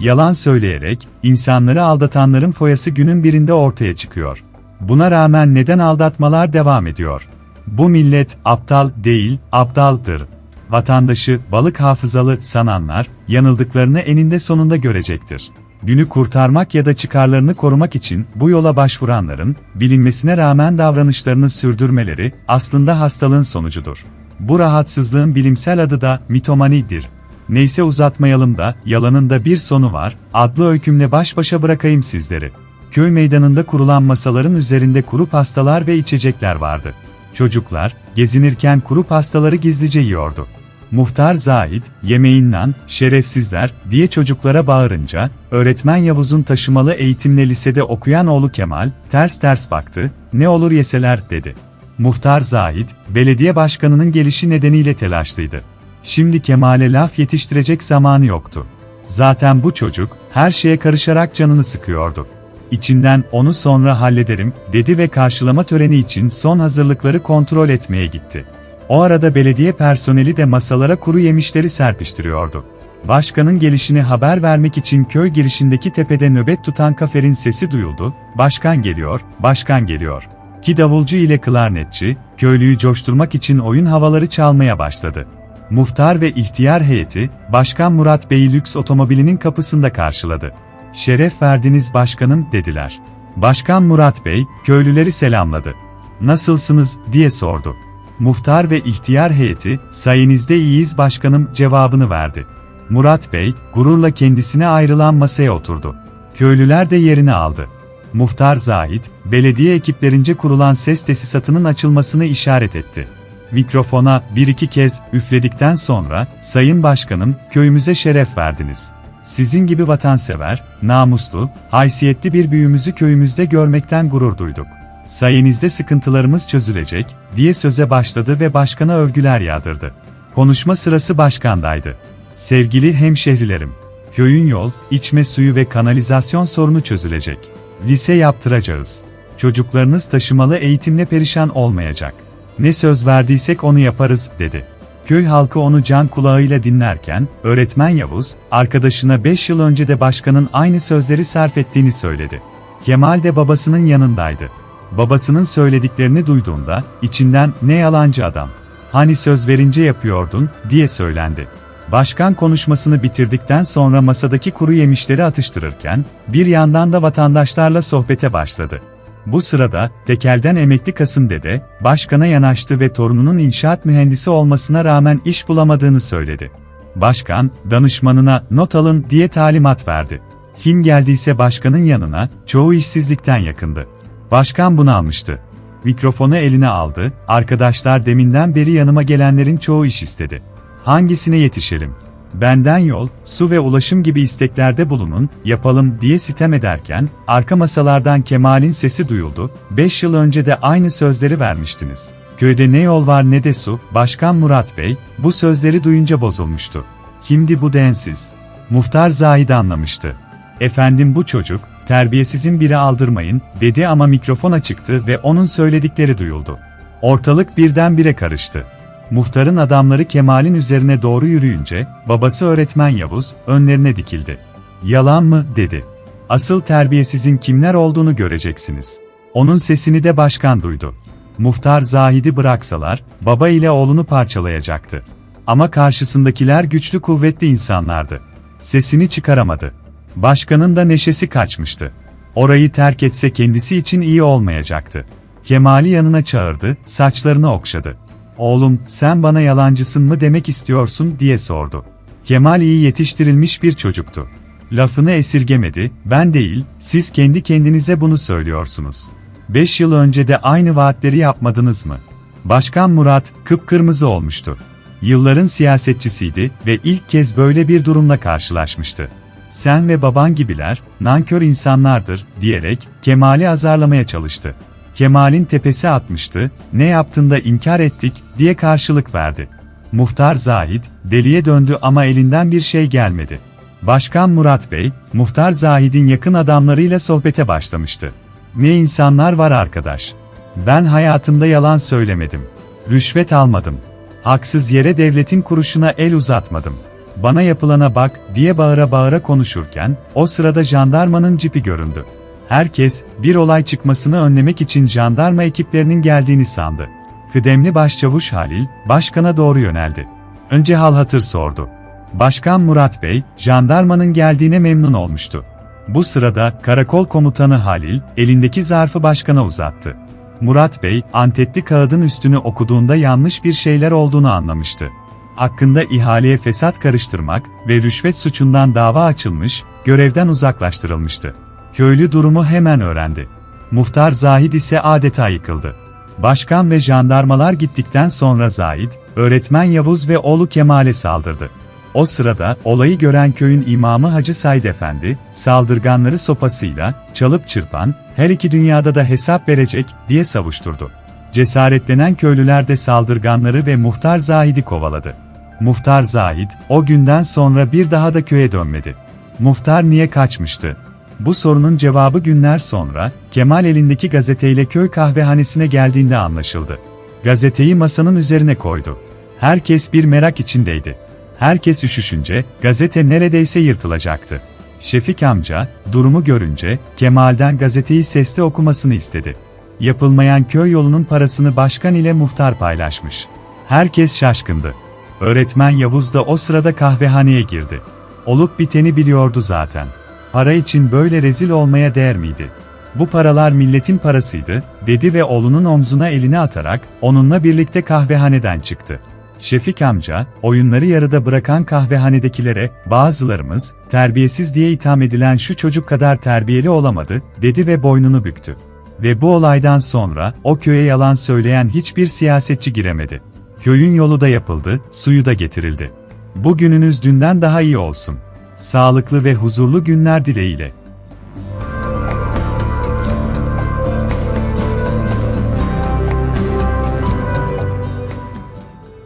yalan söyleyerek, insanları aldatanların foyası günün birinde ortaya çıkıyor. Buna rağmen neden aldatmalar devam ediyor? Bu millet aptal değil, aptaldır. Vatandaşı balık hafızalı sananlar, yanıldıklarını eninde sonunda görecektir. Günü kurtarmak ya da çıkarlarını korumak için bu yola başvuranların, bilinmesine rağmen davranışlarını sürdürmeleri aslında hastalığın sonucudur. Bu rahatsızlığın bilimsel adı da mitomanidir. Neyse uzatmayalım da, yalanın da bir sonu var, adlı öykümle baş başa bırakayım sizleri. Köy meydanında kurulan masaların üzerinde kuru pastalar ve içecekler vardı. Çocuklar, gezinirken kuru pastaları gizlice yiyordu. Muhtar Zahid, yemeğinden, şerefsizler, diye çocuklara bağırınca, öğretmen Yavuz'un taşımalı eğitimle lisede okuyan oğlu Kemal, ters ters baktı, ne olur yeseler, dedi. Muhtar Zahid, belediye başkanının gelişi nedeniyle telaşlıydı. Şimdi Kemal'e laf yetiştirecek zamanı yoktu. Zaten bu çocuk, her şeye karışarak canını sıkıyordu. İçinden onu sonra hallederim, dedi ve karşılama töreni için son hazırlıkları kontrol etmeye gitti. O arada belediye personeli de masalara kuru yemişleri serpiştiriyordu. Başkanın gelişini haber vermek için köy girişindeki tepede nöbet tutan kaferin sesi duyuldu, başkan geliyor, başkan geliyor. Ki davulcu ile klarnetçi, köylüyü coşturmak için oyun havaları çalmaya başladı. Muhtar ve ihtiyar heyeti, Başkan Murat Bey'i lüks otomobilinin kapısında karşıladı. Şeref verdiniz başkanım, dediler. Başkan Murat Bey, köylüleri selamladı. Nasılsınız, diye sordu. Muhtar ve ihtiyar heyeti, sayenizde iyiyiz başkanım, cevabını verdi. Murat Bey, gururla kendisine ayrılan masaya oturdu. Köylüler de yerini aldı. Muhtar Zahid, belediye ekiplerince kurulan ses tesisatının açılmasını işaret etti. Mikrofona bir iki kez üfledikten sonra, Sayın Başkanım, köyümüze şeref verdiniz. Sizin gibi vatansever, namuslu, haysiyetli bir büyüğümüzü köyümüzde görmekten gurur duyduk. Sayenizde sıkıntılarımız çözülecek, diye söze başladı ve başkana övgüler yağdırdı. Konuşma sırası başkandaydı. Sevgili hemşehrilerim, köyün yol, içme suyu ve kanalizasyon sorunu çözülecek. Lise yaptıracağız. Çocuklarınız taşımalı eğitimle perişan olmayacak. Ne söz verdiysek onu yaparız, dedi. Köy halkı onu can kulağıyla dinlerken, öğretmen Yavuz, arkadaşına 5 yıl önce de başkanın aynı sözleri sarf ettiğini söyledi. Kemal de babasının yanındaydı. Babasının söylediklerini duyduğunda, içinden ne yalancı adam. Hani söz verince yapıyordun, diye söylendi. Başkan konuşmasını bitirdikten sonra masadaki kuru yemişleri atıştırırken, bir yandan da vatandaşlarla sohbete başladı. Bu sırada, tekelden emekli Kasım Dede, başkana yanaştı ve torununun inşaat mühendisi olmasına rağmen iş bulamadığını söyledi. Başkan, danışmanına not alın diye talimat verdi. Kim geldiyse başkanın yanına, çoğu işsizlikten yakındı. Başkan bunu almıştı. Mikrofonu eline aldı, arkadaşlar deminden beri yanıma gelenlerin çoğu iş istedi. Hangisine yetişelim? Benden yol, su ve ulaşım gibi isteklerde bulunun, yapalım diye sitem ederken, arka masalardan Kemal'in sesi duyuldu, 5 yıl önce de aynı sözleri vermiştiniz. Köyde ne yol var ne de su, Başkan Murat Bey, bu sözleri duyunca bozulmuştu. Kimdi bu densiz? Muhtar Zahid anlamıştı. Efendim bu çocuk, terbiyesizin biri aldırmayın, dedi ama mikrofon açıktı ve onun söyledikleri duyuldu. Ortalık birdenbire karıştı. Muhtarın adamları Kemal'in üzerine doğru yürüyünce, babası öğretmen Yavuz, önlerine dikildi. Yalan mı, dedi. Asıl terbiyesizin kimler olduğunu göreceksiniz. Onun sesini de başkan duydu. Muhtar Zahid'i bıraksalar, baba ile oğlunu parçalayacaktı. Ama karşısındakiler güçlü kuvvetli insanlardı. Sesini çıkaramadı. Başkanın da neşesi kaçmıştı. Orayı terk etse kendisi için iyi olmayacaktı. Kemal'i yanına çağırdı, saçlarını okşadı. Oğlum, sen bana yalancısın mı demek istiyorsun diye sordu. Kemal iyi yetiştirilmiş bir çocuktu. Lafını esirgemedi, ben değil, siz kendi kendinize bunu söylüyorsunuz. Beş yıl önce de aynı vaatleri yapmadınız mı? Başkan Murat, kıpkırmızı olmuştu. Yılların siyasetçisiydi ve ilk kez böyle bir durumla karşılaşmıştı. Sen ve baban gibiler, nankör insanlardır, diyerek, Kemal'i azarlamaya çalıştı. Kemal'in tepesi atmıştı, ne yaptığında inkar ettik, diye karşılık verdi. Muhtar Zahid, deliye döndü ama elinden bir şey gelmedi. Başkan Murat Bey, Muhtar Zahid'in yakın adamlarıyla sohbete başlamıştı. Ne insanlar var arkadaş. Ben hayatımda yalan söylemedim. Rüşvet almadım. Haksız yere devletin kuruşuna el uzatmadım. bana yapılana bak diye bağıra bağıra konuşurken, o sırada jandarmanın cipi göründü. Herkes, bir olay çıkmasını önlemek için jandarma ekiplerinin geldiğini sandı. Kıdemli Başçavuş Halil, başkana doğru yöneldi. Önce hal hatır sordu. Başkan Murat Bey, jandarmanın geldiğine memnun olmuştu. Bu sırada karakol komutanı Halil, elindeki zarfı başkana uzattı. Murat Bey, antetli kağıdın üstünü okuduğunda yanlış bir şeyler olduğunu anlamıştı. Hakkında ihaleye fesat karıştırmak ve rüşvet suçundan dava açılmış, görevden uzaklaştırılmıştı. Köylü durumu hemen öğrendi. Muhtar Zahid ise adeta yıkıldı. Başkan ve jandarmalar gittikten sonra Zahid, öğretmen Yavuz ve oğlu Kemal'e saldırdı. O sırada olayı gören köyün imamı Hacı Said Efendi, saldırganları sopasıyla, çalıp çırpan, her iki dünyada da hesap verecek diye savuşturdu. Cesaretlenen köylüler de saldırganları ve Muhtar Zahid'i kovaladı. Muhtar Zahid, o günden sonra bir daha da köye dönmedi. Muhtar niye kaçmıştı? Bu sorunun cevabı günler sonra, Kemal elindeki gazeteyle köy kahvehanesine geldiğinde anlaşıldı. Gazeteyi masanın üzerine koydu. Herkes bir merak içindeydi. Herkes üşüşünce, gazete neredeyse yırtılacaktı. Şefik amca, durumu görünce, Kemal'den gazeteyi sesli okumasını istedi. Yapılmayan köy yolunun parasını başkan ile muhtar paylaşmış. Herkes şaşkındı. Öğretmen Yavuz da o sırada kahvehaneye girdi. Olup biteni biliyordu zaten. Para için böyle rezil olmaya değer miydi? Bu paralar milletin parasıydı, dedi ve oğlunun omzuna elini atarak, onunla birlikte kahvehaneden çıktı. Şefik amca, oyunları yarıda bırakan kahvehanedekilere, bazılarımız, terbiyesiz diye itham edilen şu çocuk kadar terbiyeli olamadı, dedi ve boynunu büktü. Ve bu olaydan sonra, o köye yalan söyleyen hiçbir siyasetçi giremedi. Köyün yolu da yapıldı, suyu da getirildi. Bugününüz dünden daha iyi olsun. Sağlıklı ve huzurlu günler dileğiyle.